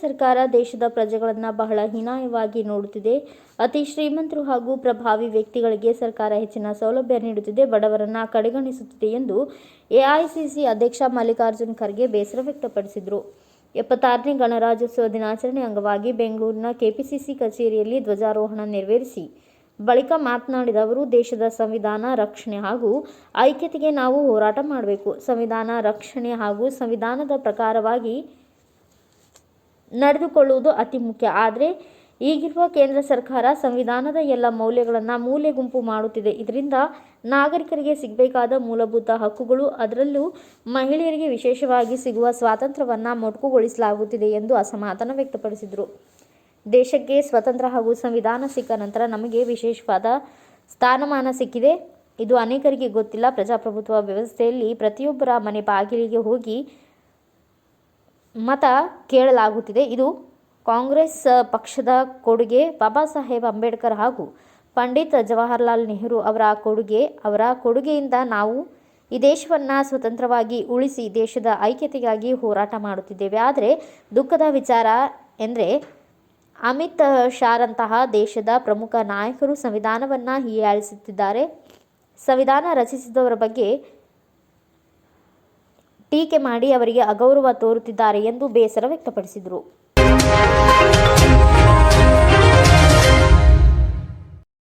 ಸರ್ಕಾರ ದೇಶದ ಪ್ರಜೆಗಳನ್ನು ಬಹಳ ಹೀನಾಯವಾಗಿ ನೋಡುತ್ತಿದೆ. ಅತಿ ಶ್ರೀಮಂತರು ಹಾಗೂ ಪ್ರಭಾವಿ ವ್ಯಕ್ತಿಗಳಿಗೆ ಸರ್ಕಾರ ಹೆಚ್ಚಿನ ಸೌಲಭ್ಯ ನೀಡುತ್ತಿದೆ, ಬಡವರನ್ನ ಕಡೆಗಣಿಸುತ್ತಿದೆ ಎಂದು ಎಐಸಿಸಿ ಅಧ್ಯಕ್ಷ ಮಲ್ಲಿಕಾರ್ಜುನ್ ಖರ್ಗೆ ಬೇಸರ ವ್ಯಕ್ತಪಡಿಸಿದರು. ಎಪ್ಪತ್ತಾರನೇ ಗಣರಾಜ್ಯೋತ್ಸವ ದಿನಾಚರಣೆ ಅಂಗವಾಗಿ ಬೆಂಗಳೂರಿನ ಕೆಪಿಸಿಸಿ ಕಚೇರಿಯಲ್ಲಿ ಧ್ವಜಾರೋಹಣ ನೆರವೇರಿಸಿ ಬಳಿಕ ಮಾತನಾಡಿದ ಅವರು, ದೇಶದ ಸಂವಿಧಾನ ರಕ್ಷಣೆ ಹಾಗೂ ಐಕ್ಯತೆಗೆ ನಾವು ಹೋರಾಟ ಮಾಡಬೇಕು. ಸಂವಿಧಾನ ರಕ್ಷಣೆ ಹಾಗೂ ಸಂವಿಧಾನದ ಪ್ರಕಾರವಾಗಿ ನಡೆದುಕೊಳ್ಳುವುದು ಅತಿ ಮುಖ್ಯ. ಆದರೆ, ಈಗಿರುವ ಕೇಂದ್ರ ಸರ್ಕಾರ ಸಂವಿಧಾನದ ಎಲ್ಲ ಮೌಲ್ಯಗಳನ್ನು ಮೂಲೆ ಗುಂಪು ಮಾಡುತ್ತಿದೆ. ಇದರಿಂದ ನಾಗರಿಕರಿಗೆ ಸಿಗಬೇಕಾದ ಮೂಲಭೂತ ಹಕ್ಕುಗಳು, ಅದರಲ್ಲೂ ಮಹಿಳೆಯರಿಗೆ ವಿಶೇಷವಾಗಿ ಸಿಗುವ ಸ್ವಾತಂತ್ರ್ಯವನ್ನು ಮೊಟಕುಗೊಳಿಸಲಾಗುತ್ತಿದೆ ಎಂದು ಅಸಮಾಧಾನ ವ್ಯಕ್ತಪಡಿಸಿದರು. ದೇಶಕ್ಕೆ ಸ್ವತಂತ್ರ ಹಾಗೂ ಸಂವಿಧಾನ ಸಿಕ್ಕ ನಂತರ ನಮಗೆ ವಿಶೇಷವಾದ ಸ್ಥಾನಮಾನ ಸಿಕ್ಕಿದೆ. ಇದು ಅನೇಕರಿಗೆ ಗೊತ್ತಿಲ್ಲ. ಪ್ರಜಾಪ್ರಭುತ್ವ ವ್ಯವಸ್ಥೆಯಲ್ಲಿ ಪ್ರತಿಯೊಬ್ಬರ ಮನೆ ಬಾಗಿಲಿಗೆ ಹೋಗಿ ಮತ ಕೇಳಲಾಗುತ್ತಿದೆ. ಇದು ಕಾಂಗ್ರೆಸ್ ಪಕ್ಷದ ಕೊಡುಗೆ ಬಾಬಾ ಸಾಹೇಬ್ ಅಂಬೇಡ್ಕರ್ ಹಾಗೂ ಪಂಡಿತ್ ಜವಾಹರ್ಲಾಲ್ ನೆಹರು ಅವರ ಕೊಡುಗೆ. ಅವರ ಕೊಡುಗೆಯಿಂದ ನಾವು ಈ ದೇಶವನ್ನು ಸ್ವತಂತ್ರವಾಗಿ ಉಳಿಸಿ ದೇಶದ ಐಕ್ಯತೆಗಾಗಿ ಹೋರಾಟ ಮಾಡುತ್ತಿದ್ದೇವೆ. ಆದರೆ ದುಃಖದ ವಿಚಾರ ಎಂದರೆ ಅಮಿತ್ ಶಾರಂತಹ ದೇಶದ ಪ್ರಮುಖ ನಾಯಕರು ಸಂವಿಧಾನವನ್ನು ಹೀಯಾಳಿಸುತ್ತಿದ್ದಾರೆ. ಸಂವಿಧಾನ ರಚಿಸಿದವರ ಬಗ್ಗೆ ಟೀಕೆ ಮಾಡಿ ಅವರಿಗೆ ಅಗೌರವ ತೋರುತ್ತಿದ್ದಾರೆ ಎಂದು ಬೇಸರ ವ್ಯಕ್ತಪಡಿಸಿದರು.